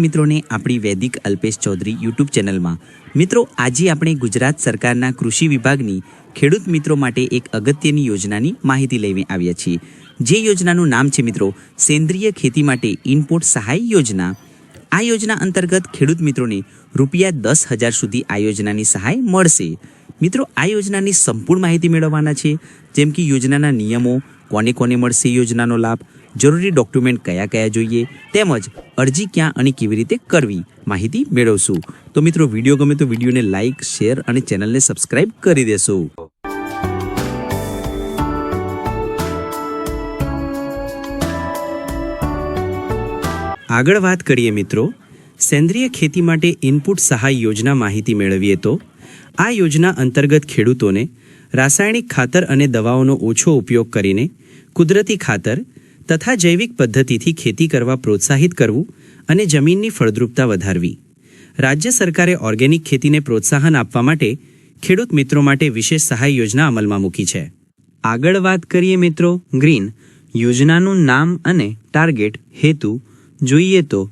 મિત્રોને આપણી વૈદિક અલ્પેશ ચૌધરી યુટ્યુબ ચેનલમાં. મિત્રો, આજે આપણે ગુજરાત સરકારના કૃષિ વિભાગની ખેડૂત મિત્રો માટે એક અગત્યની યોજનાની માહિતી લઈને આવ્યા છીએ. જે યોજનાનું નામ છે મિત્રો, સેન્દ્રિય ખેતી માટે ઇનપુટ સહાય યોજના. આ યોજના અંતર્ગત ખેડૂત મિત્રોને રૂપિયા દસ હજાર સુધી આ યોજનાની સહાય મળશે. મિત્રો, આ યોજનાની સંપૂર્ણ માહિતી મેળવવાના છે. જેમ કે યોજનાના નિયમો, કોને કોને મળશે યોજનાનો લાભ જરૂરી ડોક્યુમેન્ટ કયા કયા જોઈએ, તેમજ અરજી ક્યાં અને કેવી રીતે કરવી, માહિતી મેળવશું. તો મિત્રો, વીડિયો ગમે તો વિડીયોને લાઇક શેર અને ચેનલને સબસ્ક્રાઇબ કરી દેશો. આગળ વાત કરીએ મિત્રો, સેન્દ્રિય ખેતી માટે ઇનપુટ સહાય યોજના માહિતી મેળવીએ તો, આ યોજના અંતર્ગત ખેડૂતોને રાસાયણિક ખાતર અને દવાઓનો ઓછો ઉપયોગ કરીને કુદરતી ખાતર તથા જૈવિક પદ્ધતિથી ખેતી કરવા પ્રોત્સાહિત કરવું અને જમીનની ફળદ્રુપતા વધારવી. રાજ્ય સરકારે ઓર્ગેનિક ખેતીને પ્રોત્સાહન આપવા માટે ખેડૂત મિત્રો માટે વિશેષ સહાય યોજના અમલમાં મૂકી છે. આગળ વાત કરીએ મિત્રો ગ્રીન યોજનાનું નામ અને ટાર્ગેટ હેતુ. જોઈએ તો,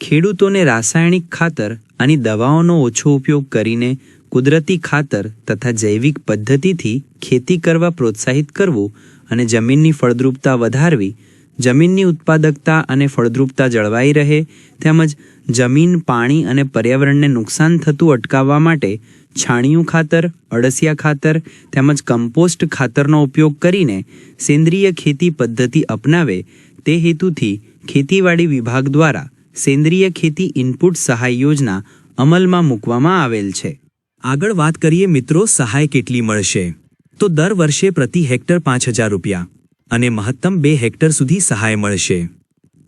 ખેડૂતોને રાસાયણિક ખાતર અને દવાઓનો ઓછો ઉપયોગ કરીને કુદરતી ખાતર તથા જૈવિક પદ્ધતિથી ખેતી કરવા પ્રોત્સાહિત કરવું અને જમીનની ફળદ્રુપતા વધારવી જમીનની ઉત્પાદકતા અને ફળદ્રુપતા જળવાઈ રહે, તેમજ જમીન, પાણી અને પર્યાવરણને નુકસાન થતું અટકાવવા માટે છાણિયું ખાતર, અળસિયા ખાતર તેમજ કમ્પોસ્ટ ખાતરનો ઉપયોગ કરીને સેન્દ્રિય ખેતી પદ્ધતિ અપનાવે, તે હેતુથી ખેતીવાડી વિભાગ દ્વારા સેન્દ્રિય ખેતી ઇનપુટ સહાય યોજના અમલમાં મૂકવામાં આવેલ છે. આગળ વાત કરીએ મિત્રો સહાય કેટલી મળશે? તો દર વર્ષે પ્રતિ હેક્ટર પાંચ હજાર રૂપિયા. અને મહત્તમ બે હેક્ટર સુધી સહાય મળશે.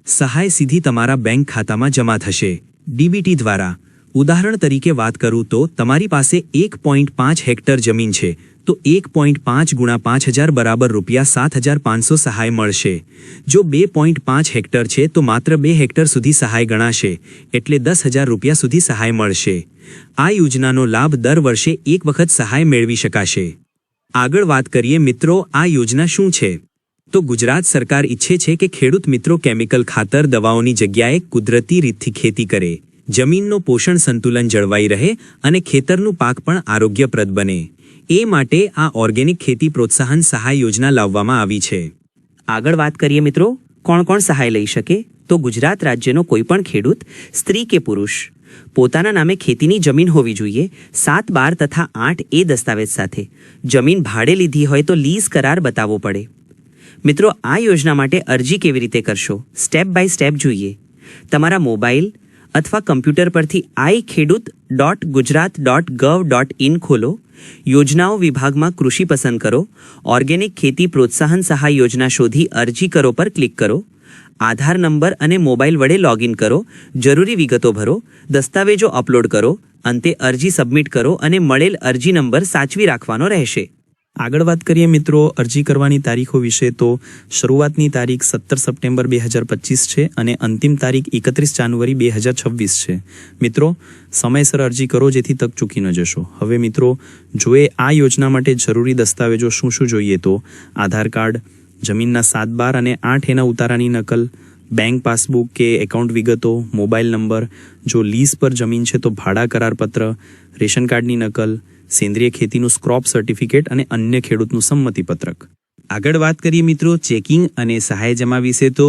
સહાય સીધી તમારા બેંક ખાતામાં જમા થશે. ડીબીટી દ્વારા. ઉદાહરણ તરીકે વાત કરું તો, તમારી પાસે એક પોઈન્ટ પાંચ હેક્ટર જમીન છે, તો એક પોઈન્ટ પાંચ ગુણા પાંચ હજાર બરાબર રૂપિયા સાત હજાર પાંચસો સહાય મળશે. જો બે પોઈન્ટ પાંચ હેક્ટર છે, તો માત્ર બે હેક્ટર સુધી સહાય ગણાશે, એટલે દસ હજાર રૂપિયા સુધી સહાય મળશે. આ યોજનાનો લાભ દર વર્ષે એક વખત સહાય મેળવી શકાશે. આગળ વાત કરીએ મિત્રો, આ યોજના શું છે? તો ગુજરાત સરકાર ઈચ્છે છે કે ખેડૂત મિત્રો કેમિકલ ખાતર દવાઓની જગ્યાએ કુદરતી રીતથી ખેતી કરે, જમીનનો પોષણ સંતુલન જળવાઈ રહે અને ખેતરનું પાક પણ આરોગ્યપ્રદ બને. એ માટે આ ઓર્ગેનિક ખેતી પ્રોત્સાહન સહાય યોજના લાવવામાં આવી છે. આગળ વાત કરીએ મિત્રો, કોણ કોણ સહાય લઈ શકે? તો ગુજરાત રાજ્યનો કોઈપણ ખેડૂત, સ્ત્રી કે પુરુષ, પોતાના નામે ખેતીની જમીન હોવી જોઈએ, સાત બાર તથા આઠ એ દસ્તાવેજ સાથે. જમીન ભાડે લીધી હોય તો લીઝ કરાર બતાવવો પડે. મિત્રો, આ યોજના માટે અરજી કેવી રીતે કરશો? સ્ટેપ બાય સ્ટેપ જોઈએ. તમારા મોબાઈલ અથવા કમ્પ્યુટર પરથી આઈ ખેડૂત dot Gujarat dot gov dot in ખોલો. યોજનાઓ વિભાગમાં કૃષિ પસંદ કરો. ઓર્ગેનિક ખેતી પ્રોત્સાહન સહાય યોજના શોધી અરજી કરો પર ક્લિક કરો. આધાર નંબર અને મોબાઈલ વડે લોગિન કરો. જરૂરી વિગતો ભરો. દસ્તાવેજો અપલોડ કરો. અંતે અરજી સબમિટ કરો અને મળેલ અરજી નંબર સાચવી રાખવાનો રહેશે. આગળ વાત કરીએ મિત્રો અરજી કરવાની તારીખો વિશે તો શરૂઆતની તારીખ સત્તર સપ્ટેમ્બર બે હજાર પચીસ છે અને અંતિમ તારીખ એકત્રીસ જાન્યુઆરી બે હજાર છવ્વીસ છે. મિત્રો, સમયસર અરજી કરો જેથી તક ચૂકી ન જશો. હવે મિત્રો જોએ આ યોજના માટે જરૂરી દસ્તાવેજો શું શું જોઈએ તો આધાર કાર્ડ, જમીનના સાત બાર અને આઠ એના ઉતારાની નકલ, બેંક પાસબુક કે એકાઉન્ટ વિગતો, મોબાઈલ નંબર, જો લીઝ પર જમીન છે તો ભાડા કરાર પત્ર રેશન કાર્ડની નકલ સેન્દ્રિય ખેતીનું સ્ક્રોપ સર્ટિફિકેટ અને અન્ય ખેડૂતનું સંમતિપત્રક. આગળ વાત કરીએ મિત્રો ચેકિંગ અને સહાય જમા વિશે તો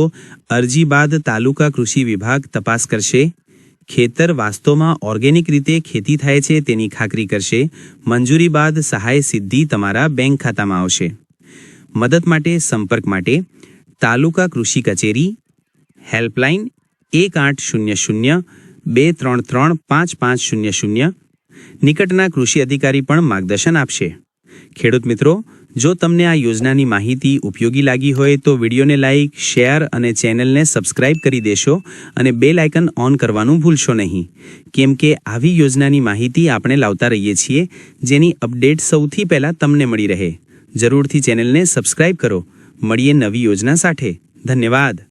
અરજી બાદ તાલુકા કૃષિ વિભાગ તપાસ કરશે. ખેતર વાસ્તવમાં ઓર્ગેનિક રીતે ખેતી થાય છે તેની ખાતરી કરશે. મંજૂરી બાદ સહાય સીધી તમારા બેંક ખાતામાં આવશે. મદદ માટે સંપર્ક માટે તાલુકા કૃષિ કચેરી, હેલ્પલાઇન એક આઠ શૂન્ય શૂન્ય બે ત્રણ ત્રણ પાંચ પાંચ શૂન્ય શૂન્ય નિકટના કૃષિ અધિકારી પણ માર્ગદર્શન આપશે. ખેડૂત મિત્રો, જો તમને આ યોજનાની માહિતી ઉપયોગી લાગી હોય તો વિડીયોને લાઇક શેર અને ચેનલને સબસ્ક્રાઇબ કરી દેશો અને બેલ આઇકન ઓન કરવાનું ભૂલશો નહીં. કેમ કે આવી યોજનાની માહિતી આપણે લાવતા રહીએ છીએ, જેની અપડેટ સૌથી પહેલાં તમને મળી રહે. જરૂરથી ચેનલને સબસ્ક્રાઇબ કરો. મળીએ નવી યોજના સાથે. ધન્યવાદ.